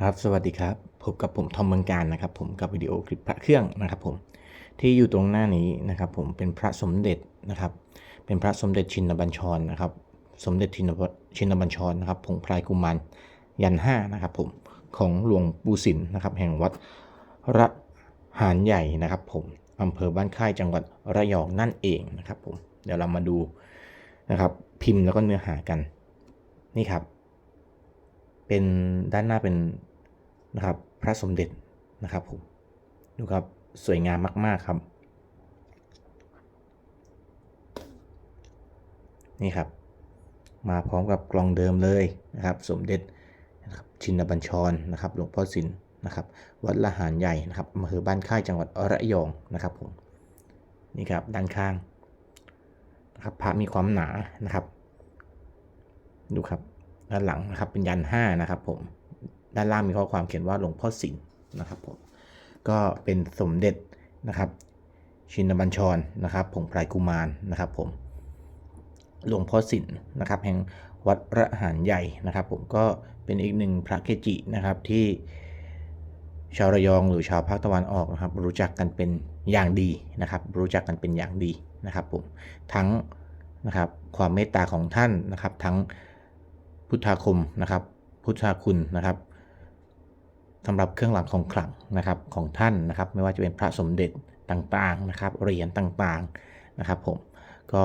ครับสวัสดีครับพบกับผมทอมเมืองการนะครับผมกับวิดีโอคลิปพระเครื่องนะครับผมที่อยู่ตรงหน้านี้นะครับผมเป็นพระสมเด็จนะครับ เป็นพระสมเด็จชินบัญชรนะครับ สมเด็จชินบชินบัญชรนะครับผงพลายกุมารยันห้านะครับผมของหลวงปู่สินนะครับแห่งวัดระหารใหญ่นะครับผมอำเภอบ้านค่ายจังหวัดระยองนั่นเองนะครับผมเดี๋ยวเรามาดูนะครับพิมพ์แล้วก็เนื้อหากันนี่ครับ เป็นด้านหน้าเป็นนะครับพระสมเด็จนะครับผมดูครับสวยงามมาก ๆ ครับ นี่ครับ มาพร้อมกับกลองเดิมเลยนะครับ สมเด็จนะครับชินบัญชรนะครับหลวงพ่อสินนะครับวัดละหารใหญ่นะครับอำเภอบ้านค่ายจังหวัดระยองนะครับผมนี่ครับด้านข้างนะครับพระมีความหนานะครับ ดูครับ ด้านหลังนะครับเป็นยันห้านะครับผมด้านล่างมีข้อความเขียนว่าหลวงพ่อสิงห์นะครับผมก็เป็นสมเด็จนะครับ ชินบัญชรนะครับผงไพรกุมารนะครับผมหลวงพ่อสินนะครับแห่งวัดระหารใหญ่นะครับ ผมก็เป็นอีกหนึ่งพระเกจินะครับที่ชาวระยองหรือชาวภาคตะวันออกนะครับ รู้จักกันเป็นอย่างดีนะครับ รู้จักกันเป็นอย่างดีนะครับผมทั้งนะครับความเมตตาของท่านนะครับ ทั้ง พุทธาคมนะครับ พุทธาคุณนะครับสำหรับเครื่องรางของขลังนะครับของท่านนะครับ ไม่ว่าจะเป็นพระสมเด็จต่างๆนะครับเหรียญต่างๆนะครับ ผมก็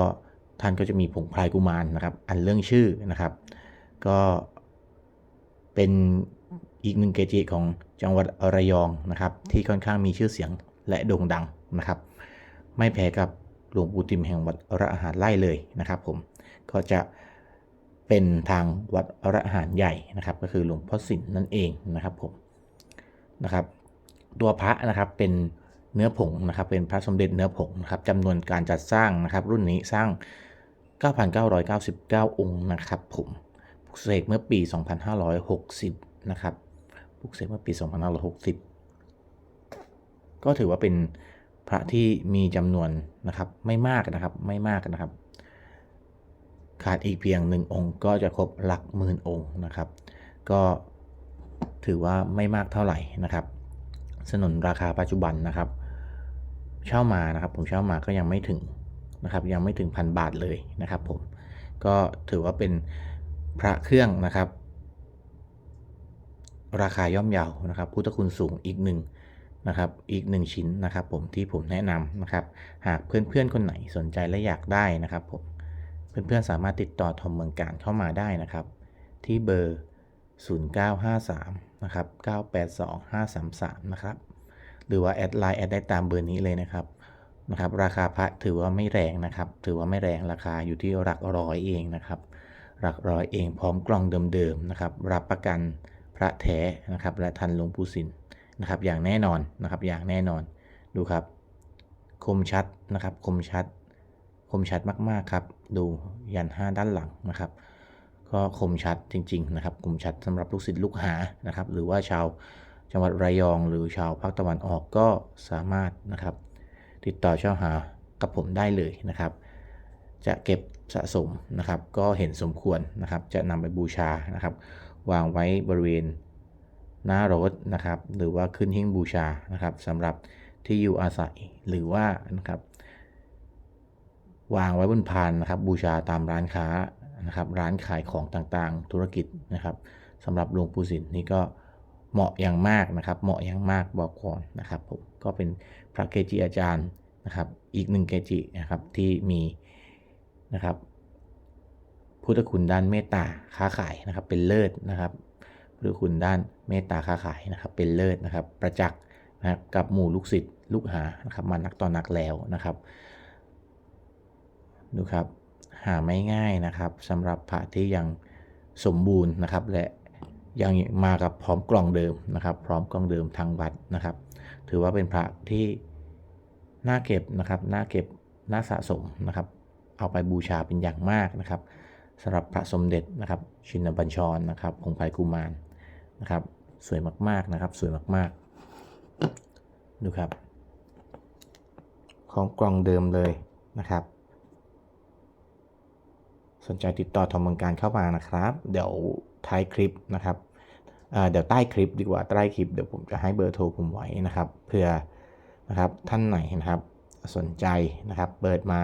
ท่านก็จะมีผงพลายกุมารนะครับ อันเรื่องชื่อนะครับ ก็เป็นอีกหนึ่งเกจิของจังหวัดระยองนะครับ ที่ค่อนข้างมีชื่อเสียงและโด่งดังนะครับ ไม่แพ้กับหลวงปู่ติมแห่งวัดระหารไล่เลยนะครับ ผมก็จะ เป็นทางวัดอรหารใหญ่นะครับ ก็คือหลวงพ่อสินนั่นเองนะครับผมนะครับ ตัวพระนะครับเป็นเนื้อผงนะครับ เป็นพระสมเด็จเนื้อผงนะครับจำนวนการจัดสร้างนะครับ รุ่นนี้สร้าง 9,999 องค์นะครับผมปลุกเสกเมื่อปี 2560 นะครับปลุกเสกเมื่อปี 2560 ก็ถือว่าเป็นพระที่มีจำนวนนะครับไม่มากนะครับไม่มากนะครับ ขาดอีกเพียงหนึ่งองค์ ก็จะครบหลักหมื่นองค์นะครับ ก็ถือว่าไม่มากเท่าไหร่นะครับ สนนราคาปัจจุบันนะครับ เช่ามานะครับ ผมเช่ามาก็ยังไม่ถึงนะครับ ยังไม่ถึงพันบาทเลยนะครับผมก็ถือว่าเป็นพระเครื่องนะครับ ราคาย่อมเยานะครับ พุทธคุณสูงอีกหนึ่งนะครับ อีกหนึ่งชิ้นนะครับ ผมที่ผมแนะนำนะครับ หากเพื่อนๆคนไหนสนใจและอยากได้นะครับผม เพื่อนๆสามารถติดต่อทอมเมืองการเข้ามาได้นะครับ ที่เบอร์ 0953 นะครับ 982 533 นะครับ หรือว่าแอดไลน์แอดได้ตามเบอร์นี้เลยนะครับนะครับราคาพระถือว่าไม่แรงนะครับ ถือว่าไม่แรงราคาอยู่ที่หลักร้อยเองนะครับ หลักร้อยเองพร้อมกล่องเดิมๆนะครับ รับประกันพระแท้นะครับ และทันหลวงปู่สินนะครับ อย่างแน่นอนนะครับ อย่างแน่นอนดูครับ คมชัดนะครับ คมชัด คมชัดมากๆครับ ดูยันห้าด้านหลังนะครับ ก็คมชัดจริง ๆ นะครับ คมชัดสำหรับลูกศิษย์ลูกหานะครับ หรือว่าชาวจังหวัดระยอง หรือชาวภาคตะวันออกก็สามารถนะครับ ติดต่อเช่าหากับผมได้เลยนะครับ จะเก็บสะสมนะครับ ก็เห็นสมควรนะครับ จะนำไปบูชานะครับ วางไว้บริเวณหน้ารถนะครับ หรือว่าขึ้นหิ้งบูชานะครับสำหรับที่อยู่อาศัยหรือว่านะครับ วางไว้บนพานนะครับ บูชาตามร้านค้านะครับ ร้านขายของต่างๆ ธุรกิจนะครับสำหรับหลวงปู่สินนี่ก็เหมาะอย่างมากนะครับ เหมาะอย่างมากบอกก่อนนะครับผมก็เป็นพระเกจิอาจารย์นะครับ อีกหนึ่งเกจินะครับที่มีนะครับพุทธคุณด้านเมตตาค้าขายนะครับ เป็นเลิศนะครับพุทธคุณด้านเมตตาค้าขายนะครับ เป็นเลิศนะครับ ประจักษ์นะครับกับหมู่ลูกศิษย์ลูกหานะครับมานักต่อนักแล้วนะครับ ดูครับหาไม่ง่ายนะครับสำหรับพระที่ยังสมบูรณ์นะครับ และยังมากับพร้อมกล่องเดิมนะครับ พร้อมกล่องเดิมทางวัดนะครับ ถือว่าเป็นพระที่น่าเก็บนะครับน่าเก็บน่าสะสมนะครับ เอาไปบูชาเป็นอย่างมากนะครับสำหรับพระสมเด็จนะครับ ชินบัญชรนะครับองไพกุมารนะครับ สวยมากๆนะครับ สวยมากๆ ดูครับ ของกล่องเดิมเลยนะครับ สนใจติดต่อทอมเมืองการเข้ามานะครับ เดี๋ยวท้ายคลิปนะครับเดี๋ยวใต้คลิปดีกว่าใต้คลิปเดี๋ยวผมจะให้เบอร์โทรผมไว้นะครับเพื่อนะครับท่านไหนนะครับสนใจนะครับเปิดมา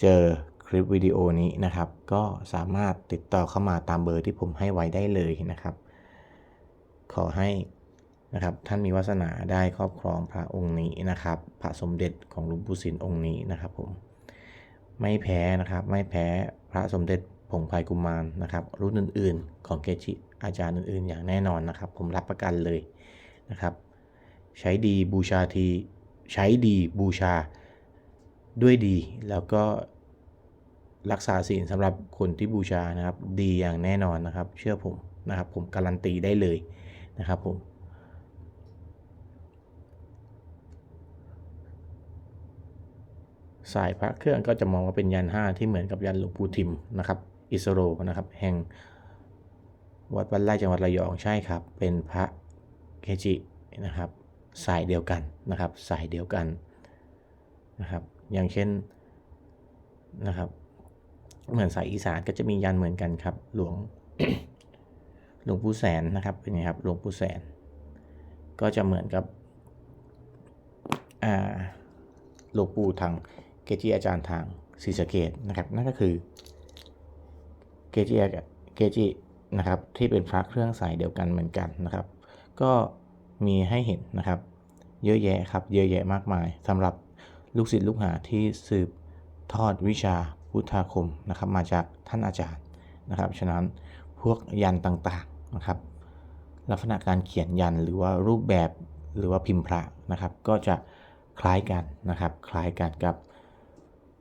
เจอคลิปวิดีโอนี้นะครับ ก็สามารถติดต่อเข้ามาตามเบอร์ที่ผมให้ไว้ได้เลยนะครับ ขอให้นะครับท่านมีวาสนาได้ครอบครองพระองค์นี้นะครับ พระสมเด็จของหลวงปู่สินองค์นี้นะครับผม ไม่แพ้นะครับไม่แพ้พระสมเด็จผงไพกุมารนะครับ รุ่นอื่น ๆ ของเกจิอาจารย์อื่น ๆ อย่างแน่นอนนะครับ ผมรับประกันเลยนะครับ ใช้ดีบูชาทีใช้ดีบูชาด้วยดีแล้วก็รักษาศีลสำหรับคนที่บูชานะครับ ดีอย่างแน่นอนนะครับ เชื่อผมนะครับ ผมการันตีได้เลยนะครับผม สายพระเครื่องก็จะมองว่าเป็นยันห้าที่เหมือนกับยันหลวงปู่ทิมนะครับ อิสโรนะครับ แห่งวัดบ้านไร่จังหวัดระยองใช่ครับ เป็นพระเกจินะครับสายเดียวกันนะครับสายเดียวกันนะครับอย่างเช่นนะครับ เหมือนสายอีสานก็จะมียันเหมือนกันครับ หลวงหลวงปู่แสนนะครับเป็นไงครับหลวงปู่แสน ก็จะเหมือนกับอ่าหลวงปู่ทาง เกจิอาจารย์ทางศรีสะเกดนะครับ นั่นก็คือเกจิเกจินะครับที่เป็นพระเครื่องสายเดียวกันเหมือนกันนะครับ ก็มีให้เห็นนะครับ เยอะแยะครับเยอะแยะมากมายสำหรับลูกศิษย์ลูกหาที่สืบทอดวิชาพุทธาคมนะครับ มาจากท่านอาจารย์นะครับ ฉะนั้นพวกยันต่างๆนะครับ ลักษณะการเขียนยันหรือว่ารูปแบบหรือว่าพิมพ์พระนะครับ ก็จะคล้ายกันนะครับ คล้ายกันกับ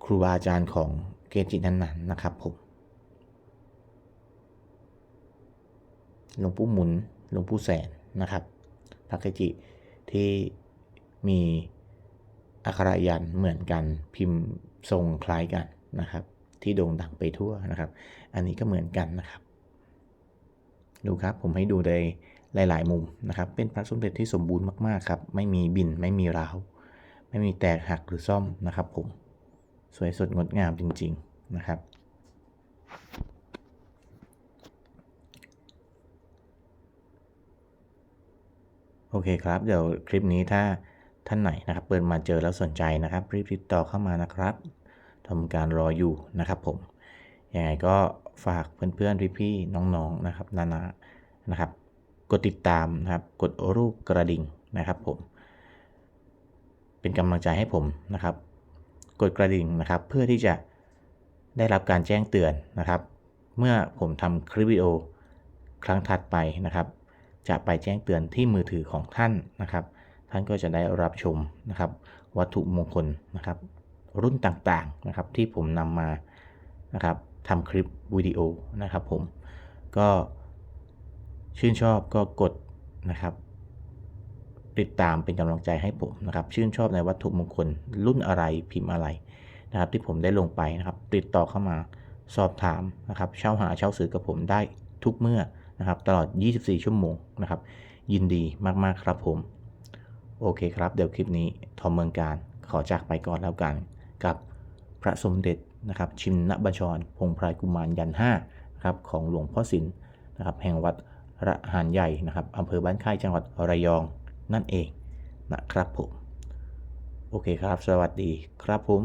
ครูบาอาจารย์ของเกจินั้นๆนะครับผมหลวงปู่หมุนหลวงปู่แสนนะครับพระเกจิที่มีอักขระยันเหมือนกันพิมพ์ทรงคล้ายกันนะครับ ที่โด่งดังไปทั่วนะครับ อันนี้ก็เหมือนกันนะครับ ดูครับผมให้ดูเลยหลาย ๆ มุมนะครับ เป็นพระสมเด็จที่สมบูรณ์มาก ๆ ครับ ไม่มีบินไม่มีร้าว ไม่มีแตกหักหรือซ่อมนะครับผม สวยสดงดงามจริง ๆ นะครับ โอเคครับ เดี๋ยวคลิปนี้ถ้าท่านไหนนะครับ เปิดมาเจอแล้วสนใจนะครับ รีบติดต่อเข้ามานะครับทำการรออยู่นะครับผม ยังไงก็ฝากเพื่อนๆพี่ๆน้องๆนะครับ นานานะครับ กดติดตามนะครับ กดรูปกระดิ่งนะครับผม เป็นกำลังใจให้ผมนะครับ กดกระดิ่งนะครับ เพื่อที่จะได้รับการแจ้งเตือนนะครับ เมื่อผมทำคลิปวิดีโอครั้งถัดไปนะครับ จะไปแจ้งเตือนที่มือถือของท่านนะครับ ท่านก็จะได้รับชมนะครับ วัตถุมงคลนะครับ รุ่นต่างๆนะครับที่ผมนำมานะครับทำคลิปวิดีโอนะครับผมก็ชื่นชอบก็กดนะครับ ติดตามเป็นกำลังใจให้ผมนะครับ ชื่นชอบในวัตถุมงคลรุ่นอะไรพิมพ์อะไรนะครับ ที่ผมได้ลงไปนะครับ ติดต่อเข้ามาสอบถามนะครับเช่าหาเช่าซื้อกับผมได้ทุกเมื่อนะครับ ตลอด 24 ชั่วโมงนะครับ ยินดีมาก ๆ ครับผม โอเคครับ เดี๋ยวคลิปนี้ทอมเมืองการขอจากไปก่อนแล้วกัน กับพระสมเด็จนะครับ ชินนบัญชร พงไพรกุมารยันห้านะครับของหลวงพ่อสินนะครับ แห่งวัดระหารใหญ่นะครับอำเภอบ้านค่ายจังหวัดระยอง นั่นเองนะครับผม โอเคครับ สวัสดีครับผม